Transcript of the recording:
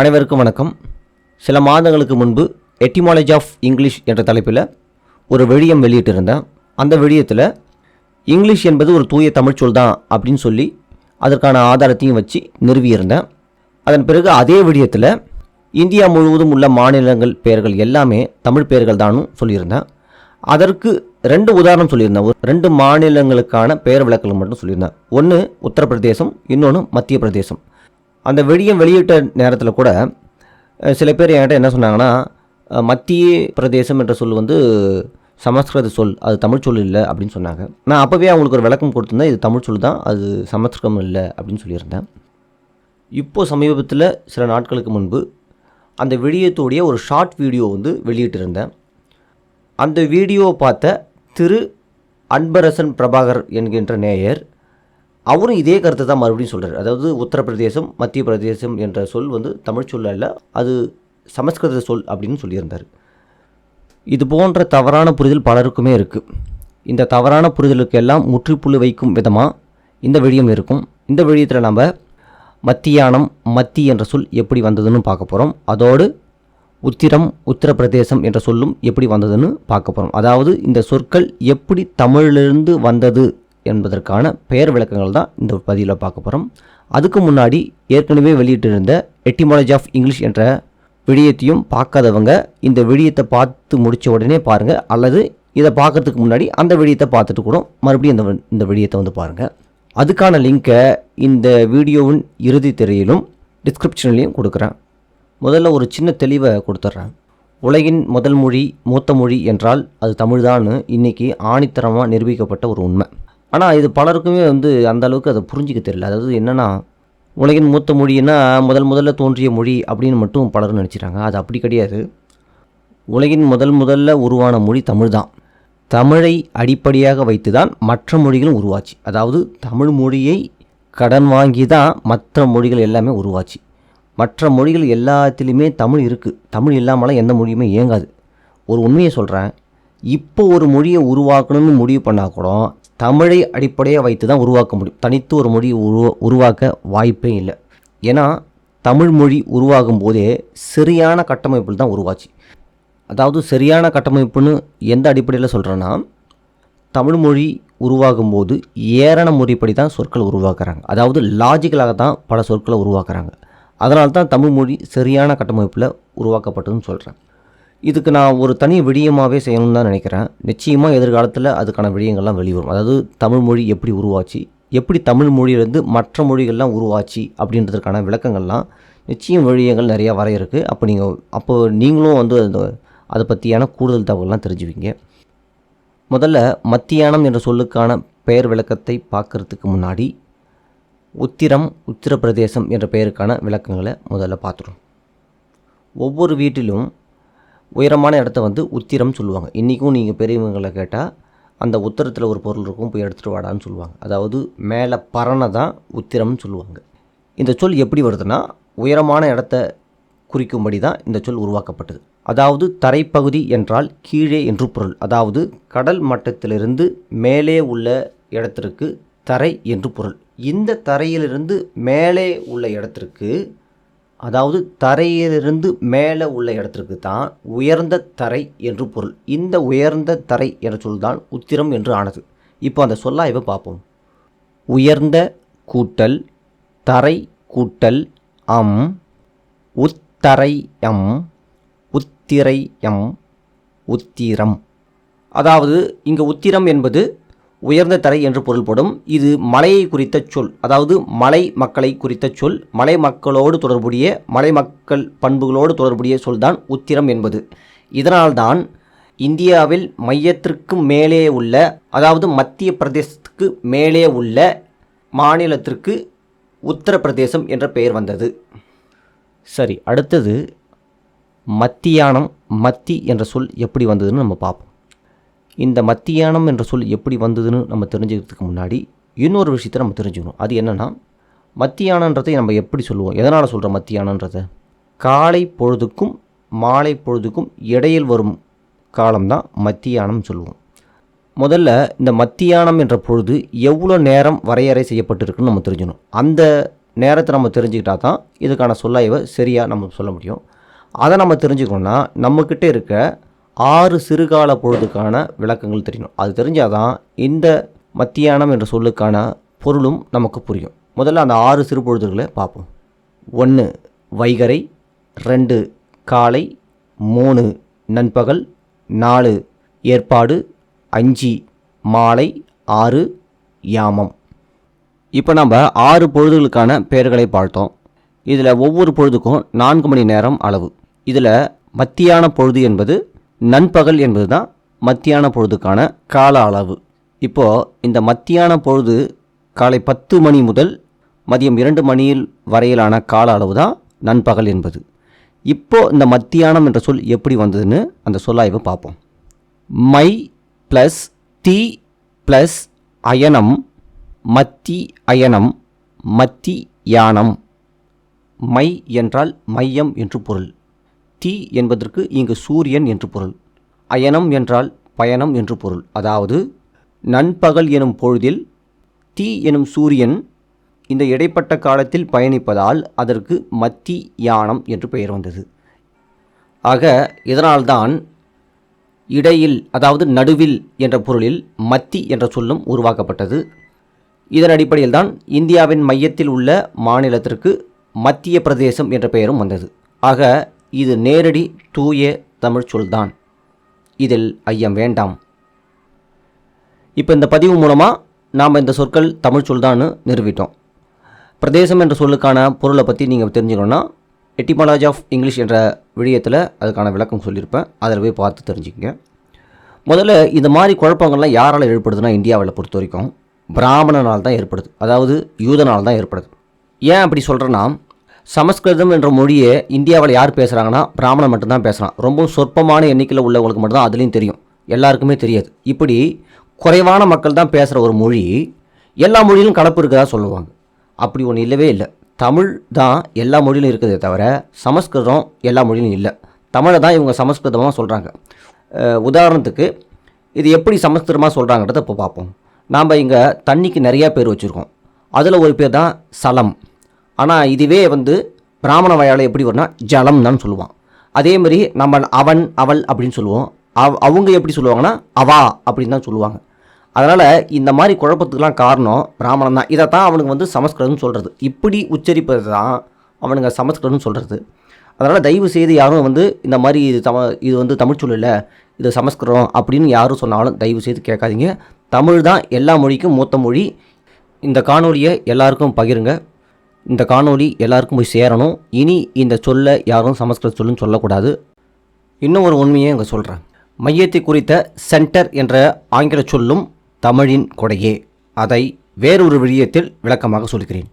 அனைவருக்கும் வணக்கம். சில மாதங்களுக்கு முன்பு எட்டிமாலஜி ஆஃப் இங்கிலீஷ் என்ற தலைப்பில் ஒரு வெளியம் வெளியிட்டிருந்தேன் அந்த வெளியத்தில் இங்கிலீஷ் என்பது ஒரு தூய தமிழ்ச்சொல் தான் அப்படின்னு சொல்லி அதற்கான ஆதாரத்தையும் வச்சு நிறுவியிருந்தேன். அதன் பிறகு அதே விடயத்தில் இந்தியா முழுவதும் உள்ள மாநிலங்கள் பெயர்கள் எல்லாமே தமிழ் பெயர்கள் தானும் சொல்லியிருந்தேன். அதற்கு ரெண்டு உதாரணம் சொல்லியிருந்தேன். ஒரு ரெண்டு மாநிலங்களுக்கான பெயர் விளக்கங்கள் மட்டும் சொல்லியிருந்தேன். ஒன்று உத்தரப்பிரதேசம் இன்னொன்று மத்திய பிரதேசம் அந்த வெடியம் வெளியிட்ட நேரத்தில் கூட சில பேர் என்கிட்ட என்ன சொன்னாங்கன்னா மத்திய பிரதேசம் என்ற சொல் வந்து சமஸ்கிருத சொல் அது தமிழ் சொல் இல்லை அப்படின்னு சொன்னாங்க. நான் அப்போவே அவங்களுக்கு ஒரு விளக்கம் கொடுத்துருந்தேன் இது தமிழ் சொல் தான் அது சமஸ்கிருதம் இல்லை அப்படின்னு சொல்லியிருந்தேன். இப்போது சமீபத்தில் சில நாட்களுக்கு முன்பு அந்த வெளியத்தோடைய ஒரு ஷார்ட் வீடியோ வந்து வெளியிட்டிருந்தேன். அந்த வீடியோவை பார்த்த திரு அன்பரசன் பிரபாகர் என்கின்ற நேயர் அவரும் இதே கருத்தை தான் மறுபடியும் சொல்கிறார் அதாவது உத்தரப்பிரதேசம் மத்திய பிரதேசம் என்ற சொல் வந்து தமிழ் சொல் அல்ல அது சமஸ்கிருத சொல் அப்படின்னு சொல்லியிருந்தார். இது போன்ற தவறான புரிதல் பலருக்குமே இருக்குது இந்த தவறான புரிதலுக்கு எல்லாம் முற்றுப்புள்ளி வைக்கும் விதமாக இந்த விழியம் இருக்கும். இந்த விழியத்தில் நம்ம மத்தியானம் மத்தி என்ற சொல் எப்படி வந்ததுன்னு பார்க்க போகிறோம் அதோடு உத்திரம் உத்தரப்பிரதேசம் என்ற சொல்லும் எப்படி வந்ததுன்னு பார்க்க போகிறோம் அதாவது இந்த சொற்கள் எப்படி தமிழிலிருந்து வந்தது என்பதற்கான பெயர் விளக்கங்கள் தான் இந்த பதிவில் பார்க்க போகிறோம் அதுக்கு முன்னாடி ஏற்கனவே வெளியிட்டிருந்த எட்டிமாலஜி ஆஃப் இங்கிலீஷ் என்ற விடியத்தையும் பார்க்காதவங்க இந்த விடியத்தை பார்த்து முடித்த உடனே பாருங்கள் அல்லது இதை பார்க்கறதுக்கு முன்னாடி அந்த விடியத்தை பார்த்துட்டு கூட மறுபடியும் இந்த இந்த விடியத்தை வந்து பாருங்கள் அதுக்கான லிங்கை இந்த வீடியோவின் இறுதி திரையிலும் டிஸ்கிரிப்ஷன்லையும் கொடுக்குறேன். முதல்ல ஒரு சின்ன தெளிவை கொடுத்துட்றேன். உலகின் முதல் மொழி மூத்த மொழி என்றால் அது தமிழ்தான்னு இன்றைக்கி ஆணித்தரமாக நிரூபிக்கப்பட்ட ஒரு உண்மை. ஆனால் இது பலருக்குமே வந்து அந்த அளவுக்கு அதை புரிஞ்சிக்க தெரியல. அதாவது என்னென்னா உலகின் மூத்த மொழின்னா முதல் முதல்ல தோன்றிய மொழி அப்படின்னு மட்டும் பலரும் நினச்சிட்டாங்க அது அப்படி கிடையாது. உலகின் முதல் முதல்ல உருவான மொழி தமிழ் தான் தமிழை அடிப்படையாக வைத்து தான் மற்ற மொழிகளும் உருவாச்சு. அதாவது தமிழ் மொழியை கடன் வாங்கி தான் மற்ற மொழிகள் எல்லாமே உருவாச்சு. மற்ற மொழிகள் எல்லாத்துலேயுமே தமிழ் இருக்குது தமிழ் இல்லாமலாம் எந்த மொழியுமே இயங்காது. ஒரு உண்மையை சொல்கிறேன் இப்போ ஒரு மொழியை உருவாக்கணும்னு முடிவு பண்ணால் கூட தமிழை அடிப்படையாக வைத்து தான் உருவாக்க முடியும். தனித்து ஒரு மொழியை உருவா உருவாக்க வாய்ப்பே இல்லை. ஏன்னா தமிழ் மொழி உருவாகும் போதே சரியான கட்டமைப்பில் தான் உருவாச்சு. அதாவது சரியான கட்டமைப்புன்னு எந்த அடிப்படையில் சொல்கிறேன்னா தமிழ் மொழி உருவாகும் போது ஏரண முறைப்படி தான் சொற்கள் உருவாக்குறாங்க. அதாவது லாஜிக்கலாக தான் பல சொற்களை உருவாக்குறாங்க. அதனால தான் தமிழ் மொழி சரியான கட்டமைப்பில் உருவாக்கப்பட்டதுன்னு சொல்கிறேன் இதுக்கு நான் ஒரு தனி விடியமாகவே செய்யணும்னு தான் நினைக்கிறேன். நிச்சயமாக எதிர்காலத்தில் அதுக்கான விடயங்கள்லாம் வெளிவரும். அதாவது தமிழ் மொழி எப்படி உருவாச்சு? எப்படி தமிழ் மொழியிலேருந்து மற்ற மொழிகள்லாம் உருவாச்சு? அப்படின்றதுக்கான விளக்கங்கள்லாம் நிச்சயம் விடயங்கள் நிறையா வர இருக்குது அப்போ நீங்கள் அப்போ நீங்களும் வந்து அந்த அதை பற்றியான கூடுதல் தகவல்லாம் தெரிஞ்சுவீங்க முதல்ல மத்தியானம் என்ற சொல்லுக்கான பெயர் விளக்கத்தை பார்க்குறதுக்கு முன்னாடி உத்திரம் உத்திரப்பிரதேசம் என்ற பெயருக்கான விளக்கங்களை முதல்ல பார்த்துரும் ஒவ்வொரு வீட்டிலும் உயரமான இடத்த வந்து உத்திரம் சொல்லுவாங்க. இன்றைக்கும் நீங்கள் பெரியவங்களை கேட்டால் அந்த உத்தரத்தில் ஒரு பொருள் இருக்கும் போய் எடுத்துகிட்டு வாடான்னு சொல்லுவாங்க. அதாவது மேலே பறனை தான் உத்திரம்னு சொல்லுவாங்க. இந்த சொல் எப்படி வருதுன்னா உயரமான இடத்த குறிக்கும்படி தான் இந்த சொல் உருவாக்கப்பட்டது. அதாவது தரைப்பகுதி என்றால் கீழே என்று பொருள். அதாவது கடல் மட்டத்திலிருந்து மேலே உள்ள இடத்திற்கு தரை என்று பொருள். இந்த தரையிலிருந்து மேலே உள்ள இடத்திற்கு அதாவது தரையிலிருந்து மேலே உள்ள இடத்திற்கு தான் உயர்ந்த தரை என்று பொருள். இந்த உயர்ந்த தரை என்ற சொல் தான் உத்திரம் என்று ஆனது. இப்போ அந்த சொல்லாய்வை பார்ப்போம்? உயர்ந்த கூட்டல் தரை கூட்டல் அம் உத்தரையம் உத்திரையம் உத்திரம். அதாவது இங்கே உத்திரம் என்பது உயர்ந்த தரை என்று பொருள்படும். இது மலையை குறித்த சொல். அதாவது மலை மக்களை குறித்த சொல். மலை மக்களோடு தொடர்புடைய மலை மக்கள் பண்புகளோடு தொடர்புடைய சொல்தான் உத்திரம் என்பது. இதனால்தான் இந்தியாவில் மையத்திற்கு மேலே உள்ள அதாவது மத்திய பிரதேசத்துக்கு மேலே உள்ள மாநிலத்திற்கு உத்தரப்பிரதேசம் என்ற பெயர் வந்தது. சரி அடுத்தது மத்தியானம் மத்தி என்ற சொல் எப்படி வந்ததுன்னு நம்ம பார்ப்போம். இந்த மத்தியானம் என்ற சொல் எப்படி வந்ததுன்னு நம்ம தெரிஞ்சுக்கிறதுக்கு முன்னாடி இன்னொரு விஷயத்தை நம்ம தெரிஞ்சுக்கணும். அது என்னென்னா மத்தியானன்றதை நம்ம எப்படி சொல்லுவோம்? எதனால் சொல்கிறோம் மத்தியானன்றதை காலை பொழுதுக்கும் மாலை பொழுதுக்கும் இடையில் வரும் காலம்தான் மத்தியானம் சொல்லுவோம். முதல்ல இந்த மத்தியானம் என்ற பொழுது எவ்வளோ நேரம் வரையறை செய்யப்பட்டிருக்குன்னு நம்ம தெரிஞ்சுக்கணும். அந்த நேரத்தை நம்ம தெரிஞ்சுக்கிட்டா தான் இதுக்கான சொல்லாய்வை சரியாக நம்ம சொல்ல முடியும். அதை நம்ம தெரிஞ்சுக்கணுன்னா நம்மக்கிட்ட இருக்க ஆறு சிறுகால பொழுதுக்கான விளக்கங்கள் தெரியணும் அது தெரிஞ்சால் தான் இந்த மத்தியானம் என்ற சொல்லுக்கான பொருளும் நமக்கு புரியும். முதல்ல அந்த ஆறு சிறு பொழுதுகளை பார்ப்போம். ஒன்று வைகரை. ரெண்டு காலை. மூணு நண்பகல். நாலு ஏற்பாடு. அஞ்சு மாலை. ஆறு யாமம். இப்போ நம்ம ஆறு பொழுதுகளுக்கான பெயர்களை பார்த்தோம். இதில் ஒவ்வொரு பொழுதுக்கும் நான்கு மணி நேரம் அளவு. இதில் மத்தியான பொழுது என்பது நண்பகல் என்பது தான் மத்தியான பொழுதுக்கான கால அளவு. இப்போது இந்த மத்தியான பொழுது காலை பத்து மணி முதல் மதியம் இரண்டு மணியில் வரையிலான கால அளவு தான் நண்பகல் என்பது. இப்போது இந்த மத்தியானம் என்ற சொல் எப்படி வந்ததுன்னு அந்த சொல்லாய்வை பார்ப்போம். மை ப்ளஸ் தி ப்ளஸ் அயனம் மத்தி அயனம் மத்தி யானம். மை என்றால் மையம் என்று பொருள். தி என்பதற்கு இங்கு சூரியன் என்று பொருள். அயனம் என்றால் பயணம் என்று பொருள். அதாவது நண்பகல் எனும் பொழுதில் தி எனும் சூரியன் இந்த இடைப்பட்ட காலத்தில் பயணிப்பதால் அதற்கு மத்தி யானம் என்று பெயர் வந்தது. ஆக இதனால்தான் இடையில் அதாவது நடுவில் என்ற பொருளில் மத்தி என்ற சொல்லும் உருவாக்கப்பட்டது. இதன் அடிப்படையில் தான் இந்தியாவின் மையத்தில் உள்ள மாநிலத்திற்கு மத்திய பிரதேசம் என்ற பெயரும் வந்தது. ஆக இது நேரடி தூய தமிழ் சொல்தான். இதில் ஐயம் வேண்டாம். இப்போ இந்த பதிவு மூலமாக நாம் இந்த சொற்கள் தமிழ் சொல்தான்னு நிறுவிட்டோம் பிரதேசம் என்ற சொல்லுக்கான பொருளை பற்றி நீங்கள் தெரிஞ்சுக்கணுன்னா எட்டிமாலஜி ஆஃப் இங்கிலீஷ் என்ற விடயத்தில் அதுக்கான விளக்கம் சொல்லியிருப்பேன். அதில் போய் பார்த்து தெரிஞ்சுக்கங்க. முதல்ல இந்த மாதிரி குழப்பங்கள்லாம் யாரால் ஏற்படுதுன்னா இந்தியாவில் பொறுத்த வரைக்கும் பிராமணனால் தான் ஏற்படுது. அதாவது யூதனால் தான் ஏற்படுது. ஏன் அப்படி சொல்கிறேன்னா சமஸ்கிருதம் என்ற மொழியை இந்தியாவில் யார் பேசுகிறாங்கன்னா பிராமணன் மட்டும்தான் பேசுகிறான் ரொம்ப சொற்பமான எண்ணிக்கையில் உள்ளவங்களுக்கு மட்டும்தான் அதுலேயும் தெரியும். எல்லாருக்குமே தெரியாது. இப்படி குறைவான மக்கள் தான் பேசுகிற ஒரு மொழி எல்லா மொழியிலும் கலப்பு இருக்கதா சொல்லுவாங்க. அப்படி ஒன்று இல்லவே இல்லை. தமிழ் தான் எல்லா மொழியிலும் இருக்குதே தவிர சமஸ்கிருதம் எல்லா மொழியிலும் இல்லை. தமிழை தான் இவங்க சமஸ்கிருதமாக சொல்கிறாங்க உதாரணத்துக்கு இது எப்படி சமஸ்கிருதமாக சொல்கிறாங்கன்றத இப்போ பார்ப்போம் நாம் இங்கே தண்ணிக்கு நிறையா பேர் வச்சுருக்கோம். அதில் ஒரு பேர் தான் சலம். ஆனால் இதுவே வந்து பிராமண வயால் எப்படி வரும்னா ஜலம் தான் சொல்லுவான். அதே மாதிரி நம்ம அவன் அவள் அப்படின்னு சொல்லுவோம். அவ் அவங்க எப்படி சொல்லுவாங்கன்னா அவா அப்படின்னு தான் சொல்லுவாங்க. அதனால் இந்த மாதிரி குழப்பத்துக்கெலாம் காரணம் பிராமணன் தான். இதை தான் அவனுக்கு வந்து சமஸ்கிருதம்னு சொல்கிறது இப்படி உச்சரிப்பது தான் அவனுங்க சமஸ்கிருதம்னு சொல்கிறது அதனால் தயவு செய்து யாரும் வந்து இந்த மாதிரி இது தம இது வந்து தமிழ் சொல்லல இது சமஸ்கிருதம் அப்படின்னு யாரும் சொன்னாலும் தயவு செய்து கேட்காதீங்க. தமிழ் தான் எல்லா மொழிக்கும் மூத்த மொழி. இந்த காணொலியை எல்லாருக்கும் பகிருங்க. இந்த காணொளி எல்லாருக்கும் போய் சேரணும். இனி இந்த சொல்ல யாரும் சமஸ்கிருத சொல்லுன்னு சொல்லக்கூடாது. இன்னும் ஒரு உண்மையை அங்கே சொல்கிறேன் மையத்தை குறித்த சென்டர் என்ற ஆங்கில சொல்லும் தமிழின் கொடையே. அதை வேறொரு விடயத்தில் விளக்கமாக சொல்கிறேன்.